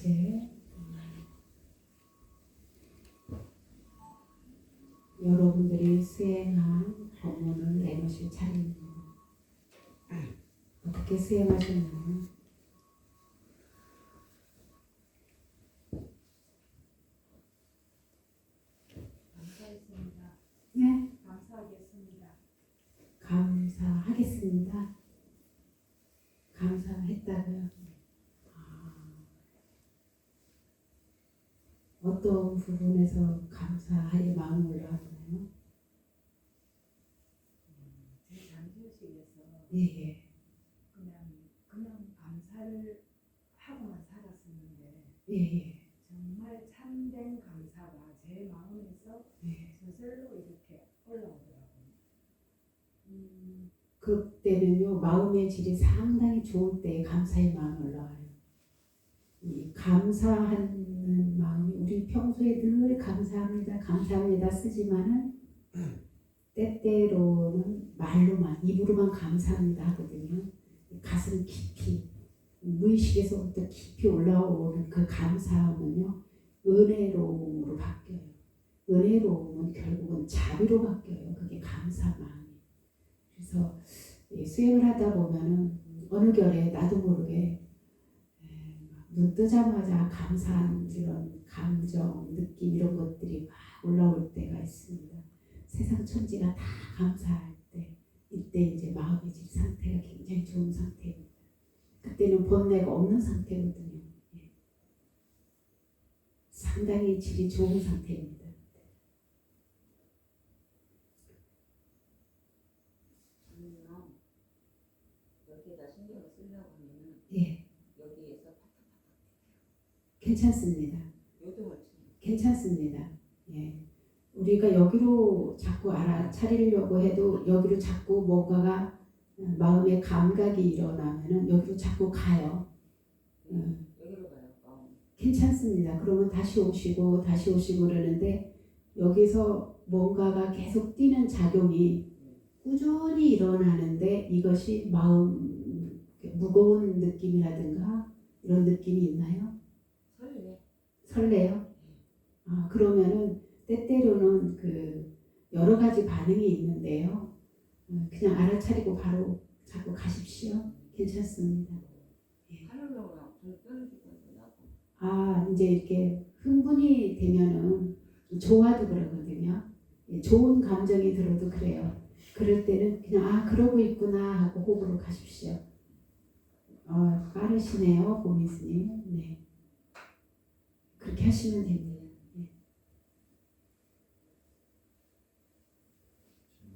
이제 여러분들이 수행한 법문을 내놓으실 차례입니다. 어떻게 수행하셨나요? 감사했습니다. 네, 감사하겠습니다. 감사하겠습니다. 감사했다고요. 아, 어떤 부분에서 감사할 마음이 올라왔나요? 제 잠실식에서 예, 예, 그냥 그냥 감사를 하고만 살았었는데 예, 예. 정말 참된 감사가 제 마음에서 예. 저절로 이렇게 올라오더라고요. 음, 그때는요 마음의 질이 상당히 좋을 때 감사의 마음이 올라와요. 이 감사하는 마음이 우리 평소에 늘 감사합니다, 감사합니다 쓰지만은 때때로는 말로만 입으로만 감사합니다 하거든요. 가슴 깊이 무의식에서부터 깊이 올라오는 그 감사함은요 은혜로움으로 바뀌어요. 은혜로움은 결국은 자비로 바뀌어요. 그게 감사 마음이. 그래서 이 수행을 하다 보면은 어느 결에 나도 모르게 눈 뜨자마자 감사한 이런 감정, 느낌 이런 것들이 막 올라올 때가 있습니다. 세상 천지가 다 감사할 때 이때 이제 마음의 질 상태가 굉장히 좋은 상태입니다. 그때는 번뇌가 없는 상태거든요. 예. 상당히 질이 좋은 상태입니다. 저는요 여기에다 신경을 쓰려고 하면은 예, 여기에서 파타파타 괜찮습니다. 괜찮습니다. 예. 우리가 여기로 자꾸 알아차리려고 해도 여기로 자꾸 뭔가가 어, 마음의 감각이 일어나면은 여기로 자꾸 가요. 음. 가요. 어. 괜찮습니다. 그러면 다시 오시고 다시 오시고 그러는데 여기서 뭔가가 계속 뛰는 작용이 꾸준히 일어나는데 이것이 마음 무거운 느낌이라든가 이런 느낌이 있나요? 설레. 설레요? 아, 그러면은 때때로는 그 여러 가지 반응이 있는데요. 어, 그냥 알아차리고 바로 자꾸 가십시오. 괜찮습니다. 나고. 아, 이제 이렇게 흥분이 되면은 좋아도 그러거든요. 예, 좋은 감정이 들어도 그래요. 그럴 때는 그냥 아 그러고 있구나 하고 호흡으로 가십시오. 어, 빠르시네요, 보미스님. 네. 그렇게 하시면 됩니다. 예.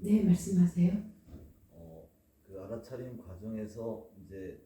네, 말씀하세요. 어, 그 알아차림 과정에서 이제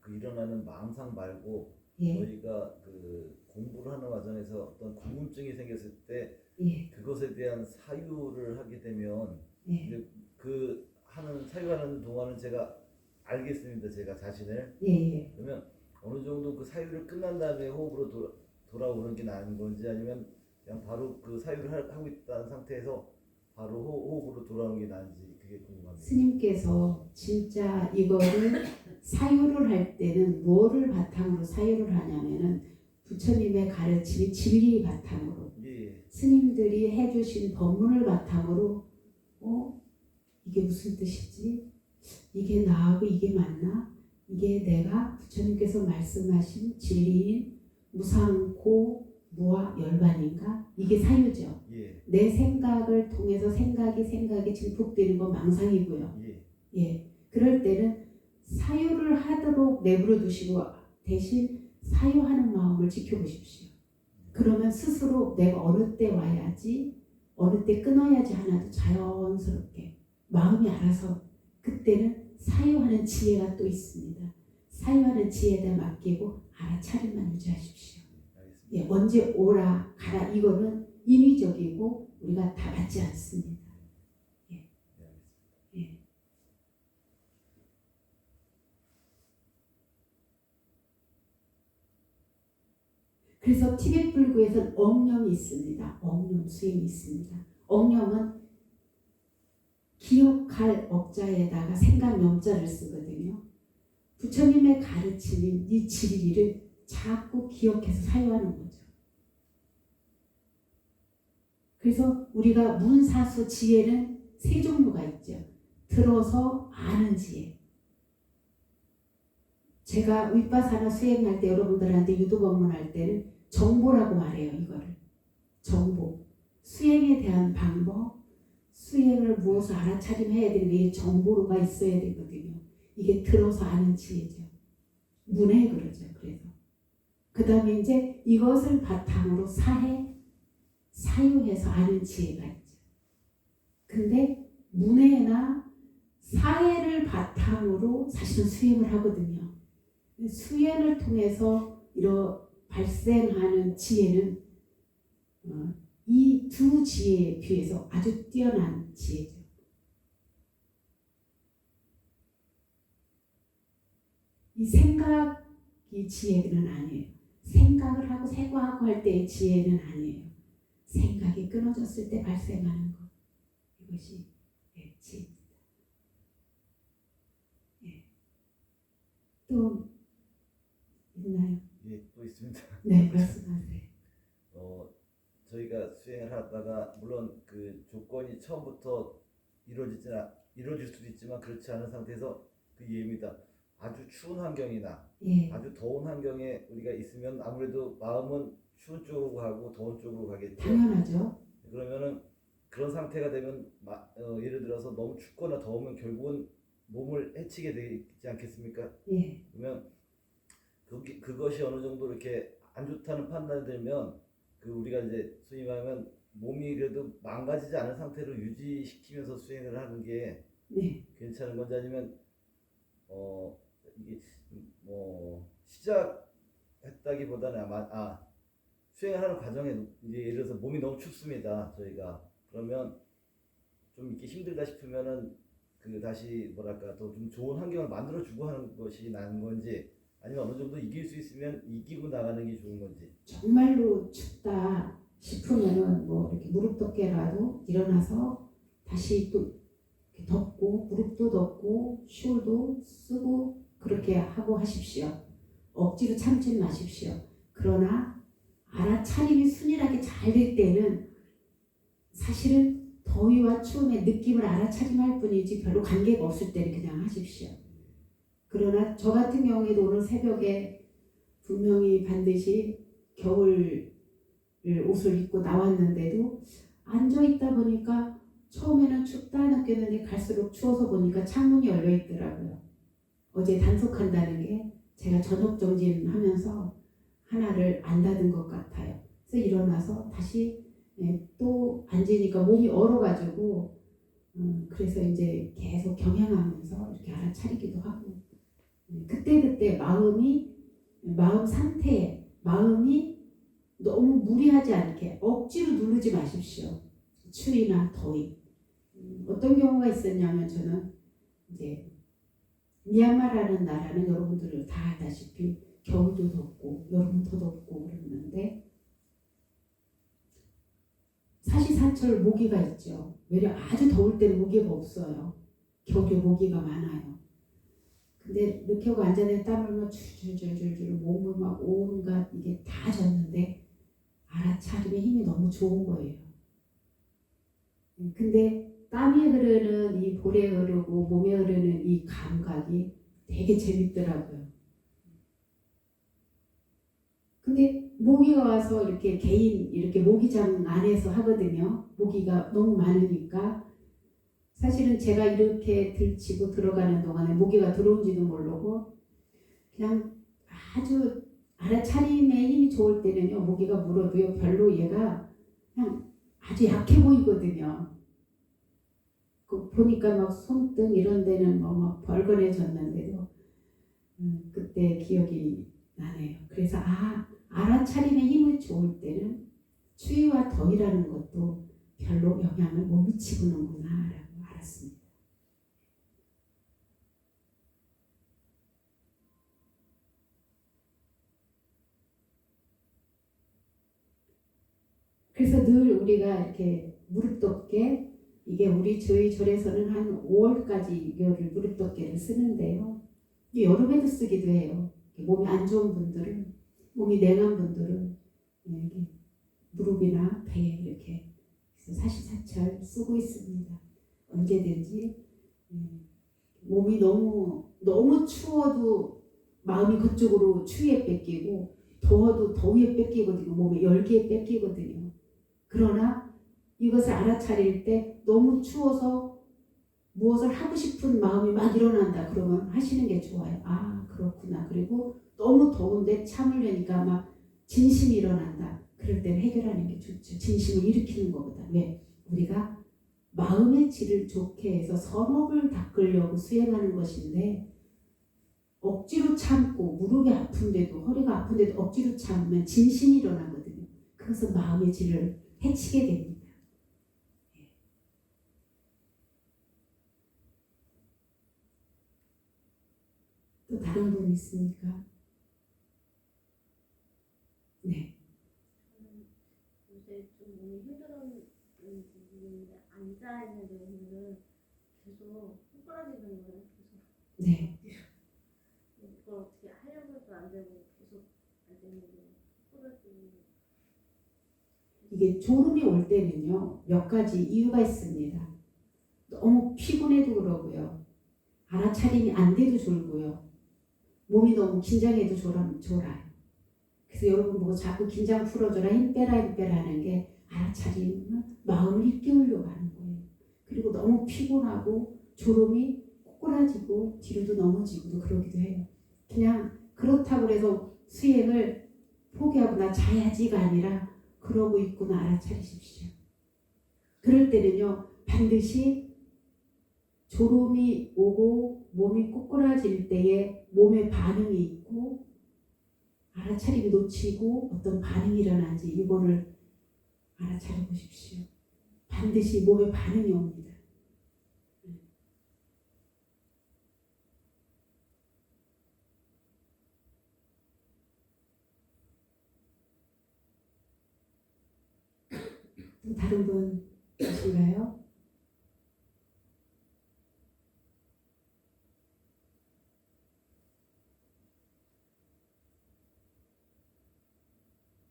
그 일어나는 망상 말고 예, 저희가 그 공부를 하는 과정에서 어떤 궁금증이 생겼을 때 예, 그것에 대한 사유를 하게 되면 예, 이제 그 하는 사유하는 동안은 제가 알겠습니다. 제가 자신을 예, 예. 그러면 어느 정도 그 사유를 끝난 다음에 호흡으로 돌아, 돌아오는 게 나은 건지 아니면 그냥 바로 그 사유를 하- 하고 있다는 상태에서 바로 호, 호흡으로 돌아오는 게 나은지 그게 궁금합니다. 스님께서 진짜 이거를 사유를 할 때는 뭐를 바탕으로 사유를 하냐면은 부처님의 가르침이 진리 바탕으로 예, 예. 스님들이 해주신 법문을 바탕으로 어 이게 무슨 뜻이지 이게 나하고 이게 맞나 이게 내가 부처님께서 말씀하신 진리인 무상 고 무아 열반인가 이게 사유죠 예, 내 생각을 통해서 생각이 생각이 증폭되는 건 망상이고요. 예. 예. 그럴 때는 사유를 하도록 내버려 두시고 대신 사유하는 마음을 지켜보십시오. 그러면 스스로 내가 어느 때 와야지, 어느 때 끊어야지 하나도 자연스럽게 마음이 알아서 그때는 사유하는 지혜가 또 있습니다. 사유하는 지혜에다 맡기고 알아차림만 유지하십시오. 예, 언제 오라 가라 이거는 인위적이고 우리가 다 맞지 않습니다. 네, 알겠습니다. 예. 그래서 티벳 불교에서는 억념이 있습니다. 억념 수행이 있습니다. 억념은 기억할 억자에다가 생각 염자를 쓰거든요. 부처님의 가르침인 이 진리를 자꾸 기억해서 사유하는 거죠. 그래서 우리가 문사수 지혜는 세 종류가 있죠. 들어서 아는 지혜. 제가 윗바사나 수행할 때 여러분들한테 유도 법문할 때는 정보라고 말해요. 이거를 정보. 수행에 대한 방법, 수행을 무엇을 알아차림해야 되는 게 정보로가 있어야 되거든요. 이게 들어서 아는 지혜죠. 문해 그러죠. 그래서 그 다음에 이제 이것을 바탕으로 사해, 사유해서 아는 지혜가 있죠. 근데 문해나 사해를 바탕으로 사실은 수행을 하거든요. 수행을 통해서 이런 발생하는 지혜는 어, 이두 지혜에 비해서 아주 뛰어난 지혜죠. 이 생각이 지혜는 아니에요. 생각을 하고 생각하고 할 때의 지혜는 아니에요. 생각이 끊어졌을 때 발생하는 것. 이것이 예, 지혜입니다. 예. 또 있나요? 예, 또 있습니다. 네, 말씀하세요. 어, 저희가 수행을 하다가 물론 그 조건이 처음부터 이루어지진 않- 이루어질 수도 있지만 그렇지 않은 상태에서 그 예입니다. 아주 추운 환경이나 예, 아주 더운 환경에 우리가 있으면 아무래도 마음은 추운 쪽으로 가고 더운 쪽으로 가겠죠. 당연하죠. 그러면은 그런 상태가 되면 마- 어, 예를 들어서 너무 춥거나 더우면 결국은 몸을 해치게 되지 않겠습니까? 예, 그러면 그게, 그것이 어느 정도 이렇게 안 좋다는 판단이 들면 그 우리가 이제 소위 말하면 몸이 그래도 망가지지 않은 상태로 유지시키면서 수행을 하는 게 네, 괜찮은 건지 아니면 어 이게 뭐 시작했다기보다는 아마 아 수행을 하는 과정에 이제 예를 들어서 몸이 너무 춥습니다 저희가. 그러면 좀 이렇게 힘들다 싶으면은 그 다시 뭐랄까 더 좀 좋은 환경을 만들어 주고 하는 것이 나은 건지 아니면 어느 정도 이길 수 있으면 이기고 나가는 게 좋은 건지. 정말로 춥다 싶으면은 뭐 이렇게 무릎 덮개라도 일어나서 다시 또 덮고 무릎도 덮고 숄도 쓰고 그렇게 하고 하십시오. 억지로 참지 마십시오. 그러나 알아차림이 순일하게 잘 될 때는 사실은 더위와 추움의 느낌을 알아차림할 뿐이지 별로 관계가 없을 때는 그냥 하십시오. 그러나 저 같은 경우에도 오늘 새벽에 분명히 반드시 겨울 옷을 입고 나왔는데도 앉아 있다 보니까 처음에는 춥다 느꼈는데 갈수록 추워서 보니까 창문이 열려 있더라고요. 어제 단속한다는 게 제가 저녁 정진하면서 하나를 안 닫은 것 같아요. 그래서 일어나서 다시 예, 또 앉으니까 몸이 얼어가지고 음, 그래서 이제 계속 경향하면서 이렇게 알아차리기도 하고 음, 그때 그때 마음이 마음 상태 마음이 너무 무리하지 않게 억지로 누르지 마십시오. 추위나 더위. 음, 어떤 경우가 있었냐면 저는 이제 미얀마라는 나라는 여러분들 다 알다시피 겨울도 덥고 여름은 더 덥고 그러는데 사시사철 모기가 있죠. 외려 아주 더울 때는 모기가 없어요. 겨울에 모기가 많아요. 근데 하고 앉아내 땀을 막 줄줄줄줄 몸을 막 온갖 이게 다 젖는데 알아차림의 힘이 너무 좋은 거예요. 음, 근데 땀이 흐르는 이 볼에 흐르고 몸에 흐르는 이 감각이 되게 재밌더라고요. 근데 모기가 와서 이렇게 개인 이렇게 모기장 안에서 하거든요. 모기가 너무 많으니까 사실은 제가 이렇게 들치고 들어가는 동안에 모기가 들어온지도 모르고 그냥 아주 알아차림의 힘이 좋을 때는요 모기가 물어도요 별로 얘가 그냥 아주 약해 보이거든요. 그 보니까 막 손등 이런 데는 뭐막 벌거해졌는데도 음, 그때 기억이 나네요. 그래서 아 알아차림의 힘이 좋을 때는 추위와 더위라는 것도 별로 영향을 못 미치고는구나라고 알았습니다. 그래서 늘 우리가 이렇게 무릎 덮개 이게 우리 저희 절에서는 한 5월까지 이거를 무릎 덮개를 쓰는데요. 여름에도 쓰기도 해요. 몸이 안 좋은 분들은 몸이 냉한 분들은 여기 무릎이나 배에 이렇게 사시사철 쓰고 있습니다. 언제든지 음, 몸이 너무 너무 추워도 마음이 그쪽으로 추위에 뺏기고 더워도 더위에 뺏기거든요. 몸에 열기에 뺏기거든요. 그러나 이것을 알아차릴 때 너무 추워서 무엇을 하고 싶은 마음이 막 일어난다. 그러면 하시는 게 좋아요. 아 그렇구나. 그리고 너무 더운데 참으려니까 막 진심이 일어난다. 그럴 땐 해결하는 게 좋죠. 진심을 일으키는 것보다. 왜? 우리가 마음의 질을 좋게 해서 선업을 닦으려고 수행하는 것인데 억지로 참고 무릎이 아픈데도 허리가 아픈데도 억지로 참으면 진심이 일어나거든요. 그래서 마음의 질을 해치게 됩니다. 예. 또 다른 분 있습니까? 네. 요새 좀 몸이 힘들었는 부분인데 앉아 있는 경우는 계속 꼬꾸라지는 거예요. 계속 네. 이걸 어떻게 하려고 해도 안 되고 계속 있는 게 꼬꾸라지고 이게 졸음이 올 때는요 몇 가지 이유가 있습니다. 너무 피곤해도 그러고요. 알아차림이 안 돼도 졸고요. 몸이 너무 긴장해도 졸아, 졸아요. 그래서 여러분 보고 자꾸 긴장 풀어줘라 힘 빼라 힘 빼라 하는 게 알아차리면 마음을 일깨우려고 하는 거예요. 그리고 너무 피곤하고 졸음이 꼬꾸라지고 뒤로도 넘어지고도 그러기도 해요. 그냥 그렇다고 해서 수행을 포기하고 나 자야지가 아니라 그러고 있구나 알아차리십시오. 그럴 때는요 반드시 졸음이 오고 몸이 꼬꾸라질 때에 몸의 반응이 있고 알아차리기 놓치고 어떤 반응이 일어나는지 이거를 알아차려 보십시오. 반드시 몸의 반응이 옵니다. 또 다른 분 계신가요?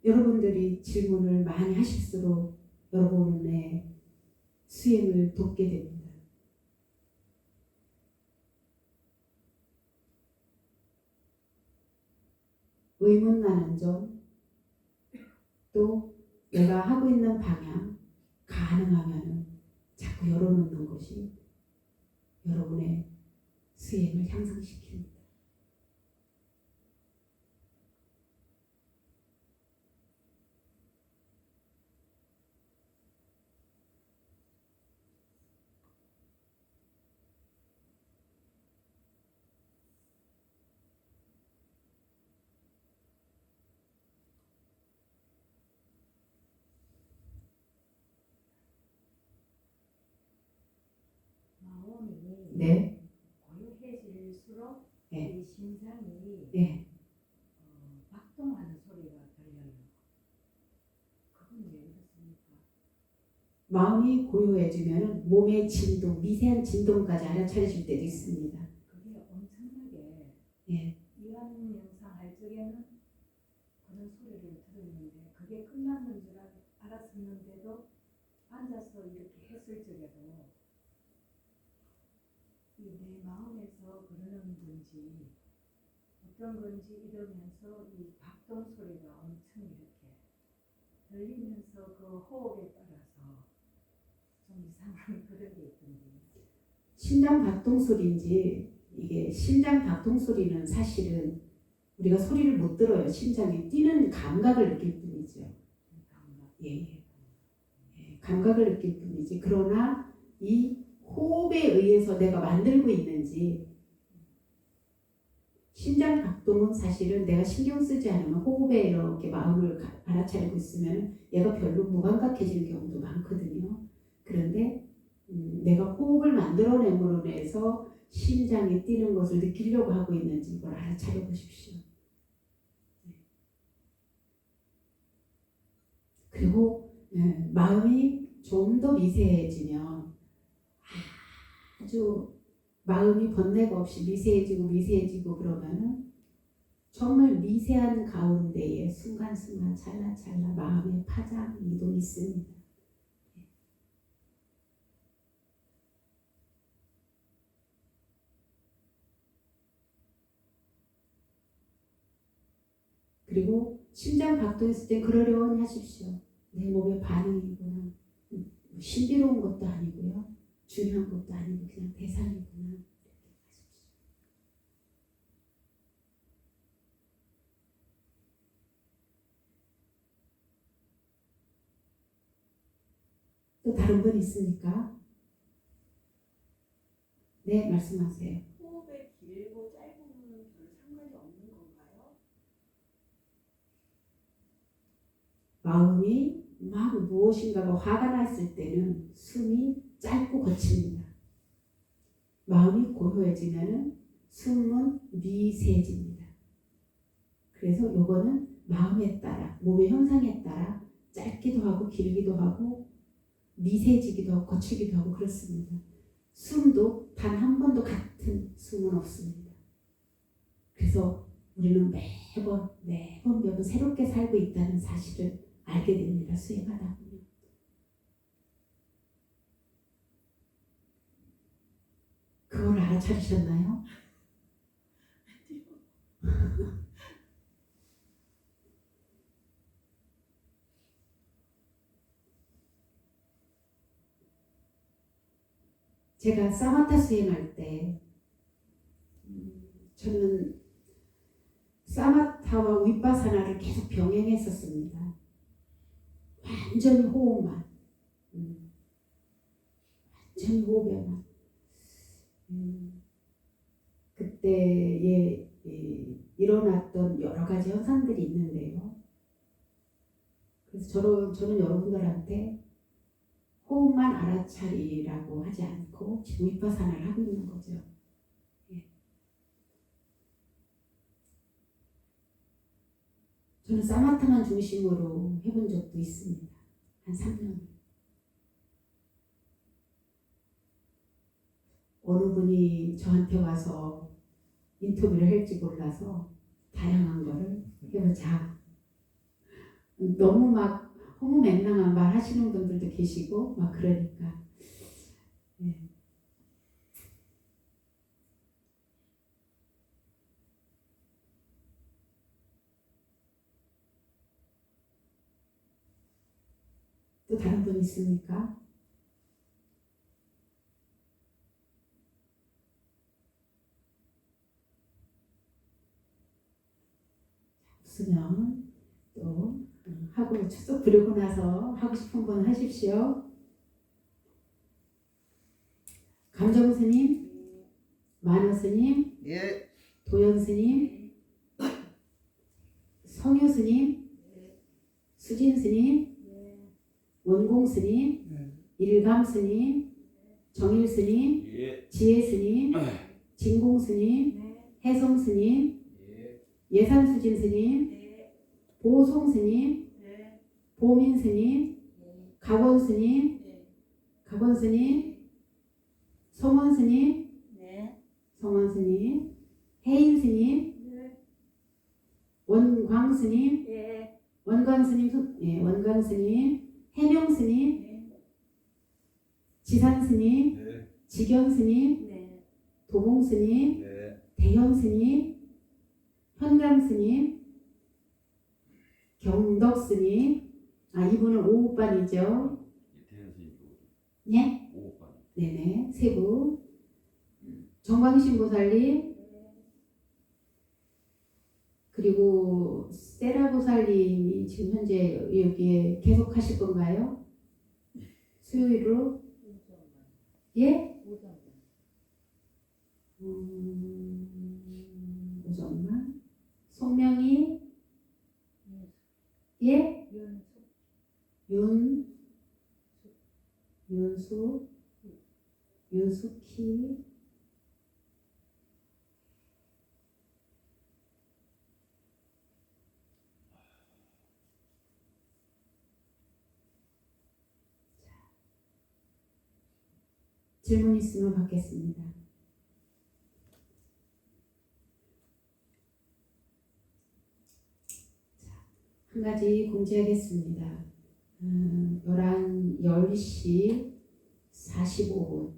여러분들이 질문을 많이 하실수록 여러분의 수행을 돕게 됩니다. 의문 나는 점, 또 내가 하고 있는 방향, 가능하면 자꾸 열어놓는 것이 여러분의 수행을 향상시킵니다. 마음이 네, 고요해질수록 네. 이 심장이 네. 어, 박동하는 소리가 들려요. 그건 왜 그렇습니까? 마음이 고요해지면 몸의 진동, 미세한 진동까지 알아차리실 때도 있습니다. 그게 엄청나게 예. 이완 영상 할 적에는 그런 소리를 들었는데 그게 끝났는 줄 알- 알았었는데도 앉아서 이렇게 했을 적에도 이 내 마음에서 그러는 건지 어떤 건지 이러면서 이 박동 소리가 엄청 이렇게 들리면서 그 호흡에 따라서 좀 이상한 그런 게 있던데 심장 박동 소리인지 이게 심장 박동 소리는 사실은 우리가 소리를 못 들어요. 심장이 뛰는 감각을 느낄 뿐이죠. 감각. 예, 예. 예, 감각을 느낄 뿐이지. 그러나 이 호흡에 의해서 내가 만들고 있는지 심장 박동은 사실은 내가 신경 쓰지 않으면 호흡에 이렇게 마음을 가- 알아차리고 있으면 얘가 별로 무감각해지는 경우도 많거든요. 그런데 음, 내가 호흡을 만들어냄으로 인해서 심장이 뛰는 것을 느끼려고 하고 있는지 이걸 알아차려 보십시오. 네. 그리고 예, 마음이 좀 더 미세해지면 아주 마음이 번뇌가 없이 미세해지고 미세해지고 그러면은 정말 미세한 가운데에 순간순간 찰나찰나 마음의 파장 이동이 있습니다. 그리고 심장 박동했을 때 그러려니 하십시오. 내 몸의 반응이구나. 음, 신비로운 것도 아니고요. 중요한 것도 아니고 그냥 대상이구나. 또 다른 분 있습니까? 네, 말씀하세요. 호흡의 길고 짧은 별 상관이 없는 건가요? 마음이 막 무엇인가가 화가 났을 때는 숨이 짧고 거칩니다. 마음이 고요해지면은 숨은 미세해집니다. 그래서 요거는 마음에 따라 몸의 형상에 따라 짧기도 하고 길기도 하고 미세해지기도 하고 거칠기도 하고 그렇습니다. 숨도 단 한 번도 같은 숨은 없습니다. 그래서 우리는 매번 매번 매번 새롭게 살고 있다는 사실을 알게 됩니다. 수행하다 보면. 그걸 알아차리셨나요? 제가 사마타 수행할 때 음, 저는 사마타와 윗바사나를 계속 병행했었습니다. 완전히 호흡만. 음. 완전히 호흡에만. 음. 그 때에 이, 일어났던 여러 가지 현상들이 있는데요. 그래서 저는, 저는 여러분들한테 호흡만 알아차리라고 하지 않고 지금 윗바사나를 하고 있는 거죠. 예. 저는 사마타만 중심으로 해본 적도 있습니다. 한 3년. 어느 분이 저한테 와서 인터뷰를 할지 몰라서 다양한 거를 해보자. 너무 막 허무맹랑한 말 하시는 분들도 계시고 막 그러니까 예. 또 다른 분 있습니까? 없으면 또 음, 하고 추석 부르고 나서 하고 싶은 분 하십시오. 감정 스님, 만호 스님, 예. 도연 스님, 성유 스님, 수진 스님, 원공 스님, 일감 스님, 정일 스님, 예. 지혜 스님, 진공 스님, 네, 혜성 스님, 예. 예산 수진 스님, 네, 보송 스님, 네, 보민 스님, 각원 스님, 각원 스님, 성원 스님, 네, 성원 스님, 혜인 스님, 네, 원광 스님, 예, 원광 스님, 손- 예, 원광 스님, 해명 스님, 네, 지산 스님, 네. 지견 스님, 네, 도봉 스님, 네. 대현 스님, 현감 스님, 경덕 스님, 아 이분은 오후반이죠. 예? 네네 세 분. 정광신 보살님 그리고 세라 보살님이 지금 현재 여기에 계속 하실 건가요? 수요일로? 예? 음, 오전만 송명이 예? 윤 윤수 윤수키 질문 있으면 받겠습니다. 한 가지 공지하겠습니다. 음, 11, 10시 45분.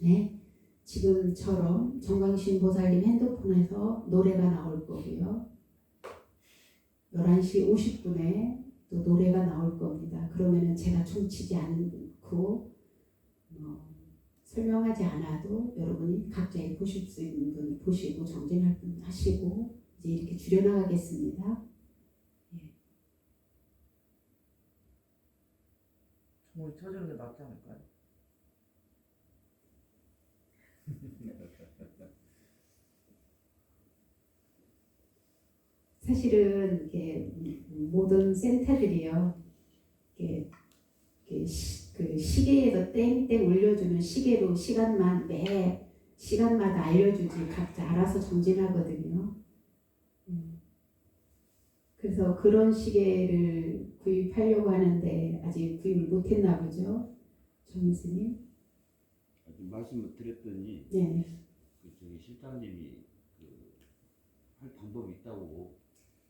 네. 지금처럼 정광신 보살님 핸드폰에서 노래가 나올 거고요. 11시 50분에 또 노래가 나올 겁니다. 그러면은 제가 춤추지 않고 뭐 설명하지 않아도 여러분이 각자의 보실 수 있는 분 보시고 정진할 분 하시고 이제 이렇게 줄여나가겠습니다. 정말 쳐주는 게 낫지 않을까요? 사실은 이게 모든 센터들이요, 이게, 이게 시, 그 시계에서 땡땡 울려주는 시계로 시간만 매 시간마다 알려주지 각자 알아서 정진하거든요. 음. 그래서 그런 시계를 구입하려고 하는데 아직 구입을 못했나 보죠, 정희스님. 아직 말씀을 드렸더니 네. 그 저기 실장님이 그 할 방법이 있다고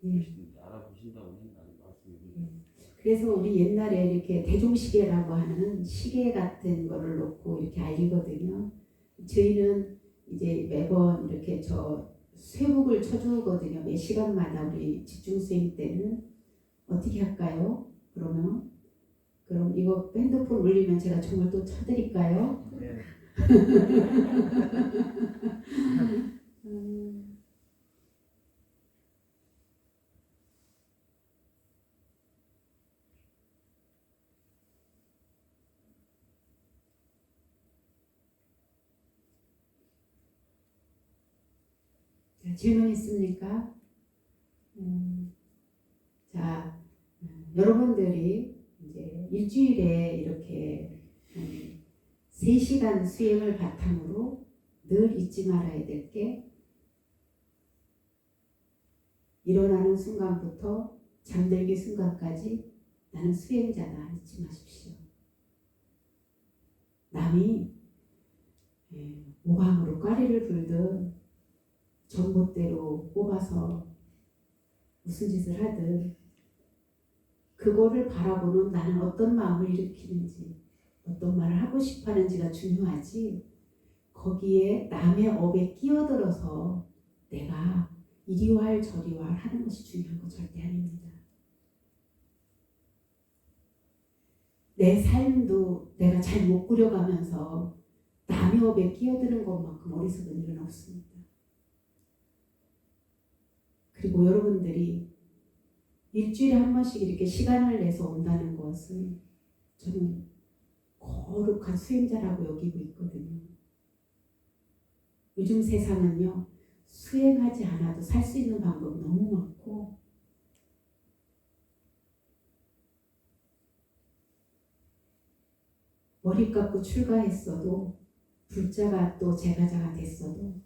네. 알아보신다고 했나요? 말씀을 그래서 우리 옛날에 이렇게 대종시계라고 하는 시계 같은 거를 놓고 이렇게 알리거든요. 저희는 이제 매번 이렇게 저 쇠북을 쳐주거든요. 매 시간마다 우리 집중수행 때는 어떻게 할까요? 그러면 그럼 이거 핸드폰 울리면 제가 종을 또 쳐드릴까요? 네. 자, 질문 있습니까? 음, 자, 음, 여러분들이 이제 일주일에 이렇게 음, 3시간 수행을 바탕으로 늘 잊지 말아야 될 게 일어나는 순간부터 잠들기 순간까지 나는 수행자다 잊지 마십시오. 남이 예, 모함으로 까리를 불든 전봇대로 뽑아서 무슨 짓을 하든 그거를 바라보는 나는 어떤 마음을 일으키는지 어떤 말을 하고 싶어 하는지가 중요하지 거기에 남의 업에 끼어들어서 내가 이리왈 저리왈 하는 것이 중요한 건 절대 아닙니다. 내 삶도 내가 잘 못 꾸려가면서 남의 업에 끼어드는 것만큼 어리석은 일은 없습니다. 그리고 여러분들이 일주일에 한 번씩 이렇게 시간을 내서 온다는 것은 저는 거룩한 수행자라고 여기고 있거든요. 요즘 세상은요, 수행하지 않아도 살 수 있는 방법이 너무 많고, 머리 깎고 출가했어도, 불자가 또 제가자가 됐어도,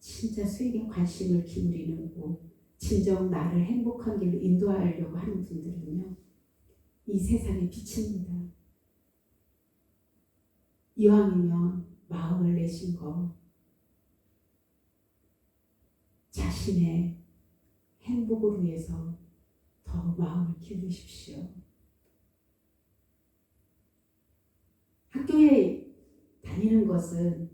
진짜 수행에 관심을 기울이고, 진정 나를 행복한 길로 인도하려고 하는 분들은요, 이 세상의 빛입니다. 이왕이면 마음을 내신 거, 자신의 행복을 위해서 더 마음을 기울이십시오. 학교에 다니는 것은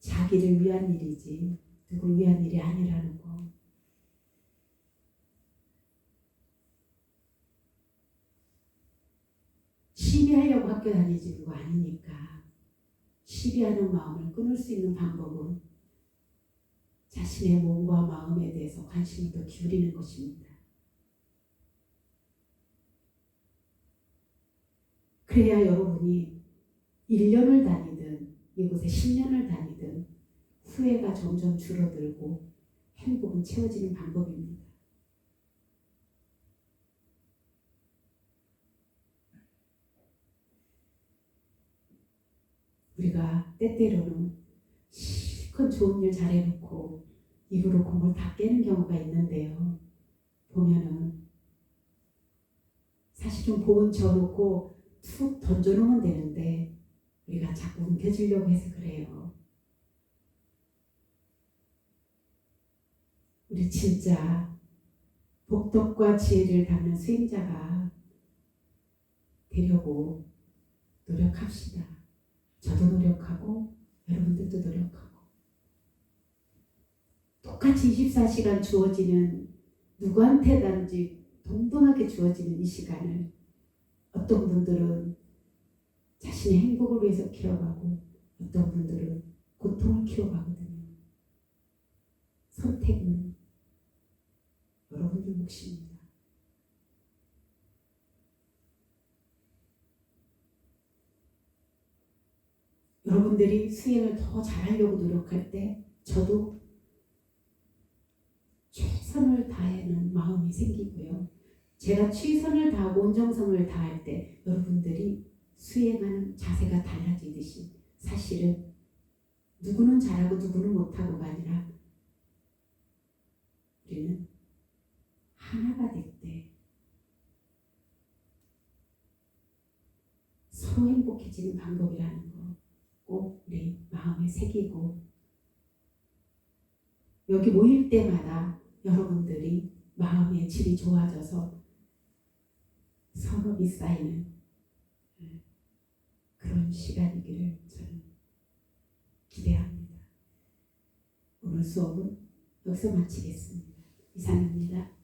자기를 위한 일이지 누굴 위한 일이 아니라는 거. 시비하려고 학교 다니지 거 아니니까 시비하는 마음을 끊을 수 있는 방법은 자신의 몸과 마음에 대해서 관심을 더 기울이는 것입니다. 그래야 여러분이 1년을 다니든 이곳에 10년을 다니든 후회가 점점 줄어들고 행복은 채워지는 방법입니다. 우리가 때때로는 실컷 좋은 일 잘해놓고 입으로 공을 다 깨는 경우가 있는데요. 보면은 사실은 복은 져놓고 툭 던져놓으면 되는데 우리가 자꾸 움켜쥐려고 해서 그래요. 우리 진짜 복덕과 지혜를 담는 수행자가 되려고 노력합시다. 저도 노력하고 여러분들도 노력하고 똑같이 24시간 주어지는 누구한테든지 동등하게 주어지는 이 시간을 어떤 분들은 자신의 행복을 위해서 키워가고 어떤 분들은 고통을 키워가거든요. 선택은 여러분들 몫입니다. 여러분들이 수행을 더 잘하려고 노력할 때 저도 최선을 다하는 마음이 생기고요. 제가 최선을 다하고 온정성을 다할 때 여러분들이 수행하는 자세가 달라지듯이 사실은 누구는 잘하고 누구는 못하고가 아니라 우리는 하나가 될때 서로 행복해지는 방법이라는 거 꼭 우리 마음에 새기고 여기 모일 때마다 여러분들이 마음의 질이 좋아져서 선업이 쌓이는 그런 시간이기를 저는 기대합니다. 오늘 수업은 여기서 마치겠습니다. 이상입니다.